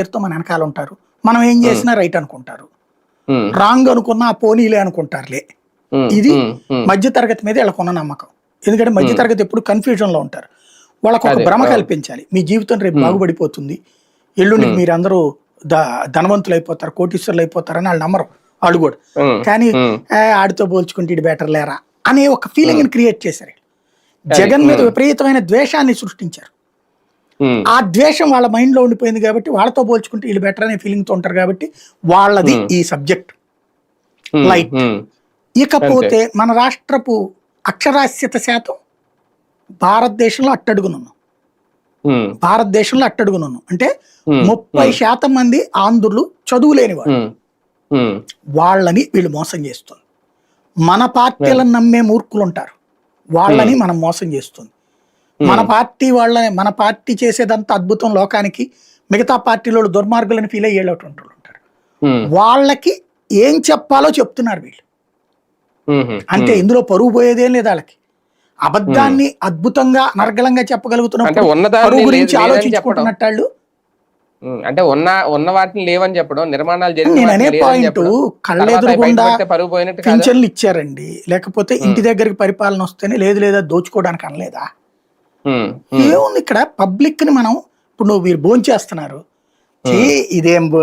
పేరుతో మన వెనకాల ఉంటారు మనం ఏం చేసినా రైట్ అనుకుంటారు. రాంగ్ అనుకున్నా పోనీలే అనుకుంటారులే. ఇది మధ్య తరగతి మీద వీళ్ళకున్న నమ్మకం. ఎందుకంటే మధ్య తరగతి ఎప్పుడు కన్ఫ్యూజన్లో ఉంటారు. వాళ్ళకు ఒక భ్రమ. కల్పించాలి. మీ జీవితం రేపు బాగుపడిపోతుంది. ఎల్లుండికి మీరందరూ ద ధనవంతులు అయిపోతారు కోటీశ్వరులు అయిపోతారని వాళ్ళు నమ్మరు. వాళ్ళు కూడా. కానీ ఉమ్, "ఏ, ఆడితో పోల్చుకుంటే ఇది బెటర్ లేరా? అనే ఒక ఫీలింగ్ క్రియేట్ చేశారు. జగన్ మీద విపరీతమైన ద్వేషాన్ని సృష్టించారు. ఆ ద్వేషం వాళ్ళ మైండ్లో ఉండిపోయింది కాబట్టి వాళ్ళతో పోల్చుకుంటే వీళ్ళు బెటర్ అనే ఫీలింగ్తో ఉంటారు కాబట్టి వాళ్ళది ఈ సబ్జెక్ట్ light. ఉమ్, ఇకపోతే మన రాష్ట్రపు అక్షరాస్యత శాతం భారతదేశంలో అట్టడుగునున్నాం. భారతదేశంలో అట్టడుగునున్నాం. అంటే Hmm. ముప్పై శాతం మంది ఆంధ్రులు చదువు లేని వాళ్ళు వాళ్ళని వీళ్ళు మోసం చేస్తుంది. మన పార్టీలను నమ్మే మూర్ఖులు ఉంటారు వాళ్ళని మనం మోసం చేస్తుంది. మన పార్టీ వాళ్ళని మన పార్టీ చేసేదంతా అద్భుతం లోకానికి మిగతా పార్టీలో దుర్మార్గులని ఫీల్ అయ్యేటటువంటి వాళ్ళు ఉంటారు. ఉమ్, వాళ్ళకి ఏం చెప్పాలో చెప్తున్నారు వీళ్ళు. ఉమ్, అంటే ఇందులో పరువు పోయేదేం లేదు వాళ్ళకి. అబద్ధాన్ని అద్భుతంగా అనర్గళంగా అంటే చెప్పగలుగుతున్నప్పుడు గురించి ఆలోచించుకుంటున్నట్టు వాళ్ళు. అంటే ఉన్న ఉన్న వాటిని లేవని చెప్పడం నిర్మాణాలు జరిగిన నేను వాటిని అనే లేవని పాయింట్ కళ్ళెదురుగుండా? పింఛన్లు ఇచ్చారండి. లేకపోతే ఇంటి దగ్గరికి పరిపాలన వస్తేనే లేదు లేదా దోచుకోవడానికి అనలేదా. ఏముంది ఇక్కడ? పబ్లిక్ని మనం ఇప్పుడు నువ్వు మీరు భోంచేస్తున్నారు. ఇదేం భో